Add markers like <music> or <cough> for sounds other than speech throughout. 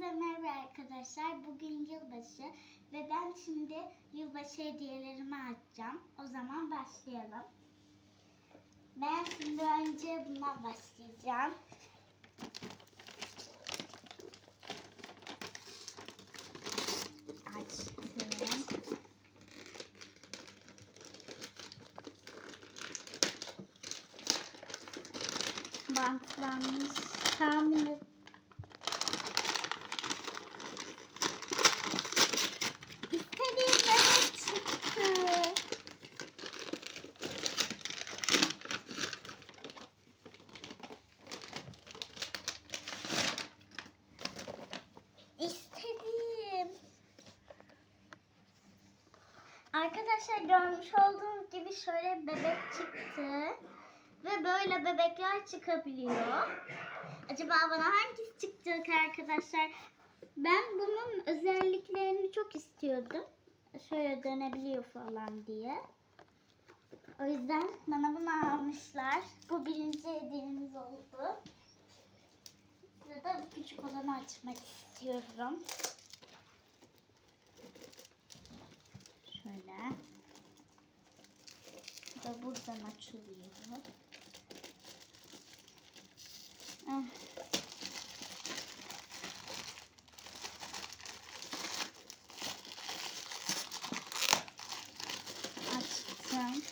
Hepinize merhaba arkadaşlar. Bugün yılbaşı ve ben şimdi yılbaşı hediyelerimi açacağım. O zaman başlayalım. Ben şimdi önce bundan başlayacağım. Açtım. Bantlanmış. Tahmin İstediğim bebek çıktı. İstediğim. Arkadaşlar görmüş olduğunuz gibi şöyle bebek çıktı. Ve böyle bebekler çıkabiliyor. Acaba bana hangisi çıkacak arkadaşlar? Ben bunun özelliklerini çok istiyordum. Şöyle dönebiliyor falan diye. O yüzden bana bunu almışlar. Bu birinci hediyemiz oldu. Sırada bu küçük olanı açmak istiyorum. Şöyle. Bu da buradan açılıyor. Ah. Açtım.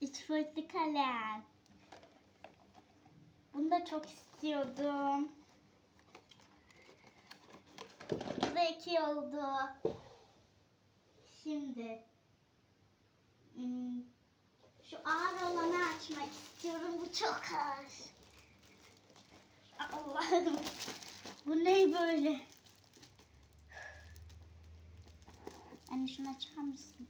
İç fırtı kalem. Bunu da çok istiyordum. Bu da iki oldu. Şimdi hmm, şu ağır olanı açmak istiyorum. Bu çok ağır. Allah'ım. Bu ne böyle? Anne şunu açar mısın?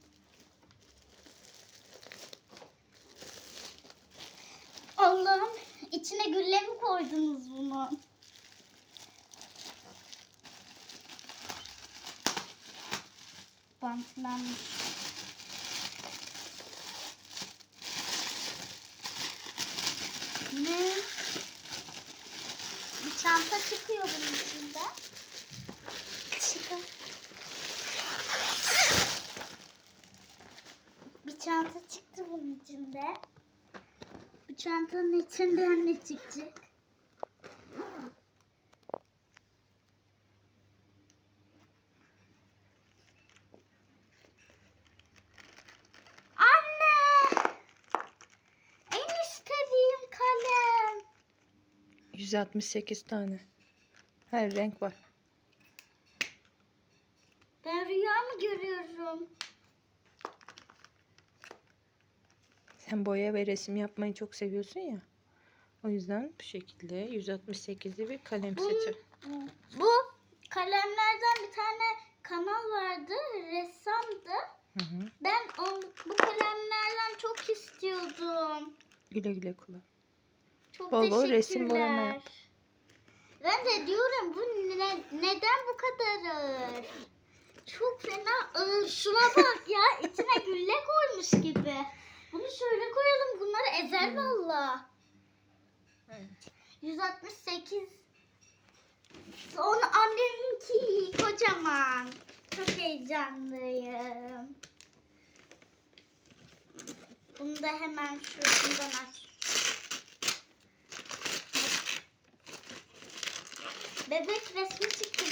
Allah'ım içine gülle mi koydunuz bunu? Bantlanmış. Ne? Bir çanta çıkıyor bunun içinde. Çıkar. Bir çanta çıktı bunun içinde. Bu çantanın içinden ne çıkacak? Anne! En istediğim kalem. 168 tane. Her renk var. Ben rüya mı görüyorum? Sen boya ve resim yapmayı çok seviyorsun ya. O yüzden bu şekilde 168'li bir kalem seti. Bu kalemlerden bir tane kanal vardı. Ressamdı. Hı hı. Ben on, bu kalemlerden çok istiyordum. Güle güle kullan. Çok Bol bol resim boyama yap. Ben de diyorum bu ne, neden bu kadar ağır? Çok fena ağır. Şuna bak ya <laughs> içine gülle koymuş gibi. Bunu şöyle koyalım bunları ezer valla. 168 Sonra anneminki kocaman. Çok heyecanlıyım. Bunu da hemen şuradan aç. Bebek resmi çıktı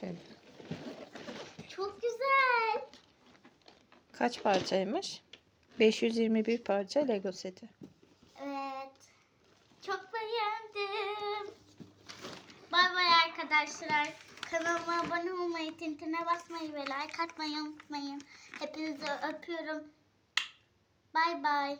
Şöyle. çok güzel. Kaç parçaymış? 521 parça Lego seti. Evet. Çok beğendim. Bay bay arkadaşlar. Kanalıma abone olmayı, tintine basmayı ve like atmayı unutmayın. Hepinizi öpüyorum. Bay bay.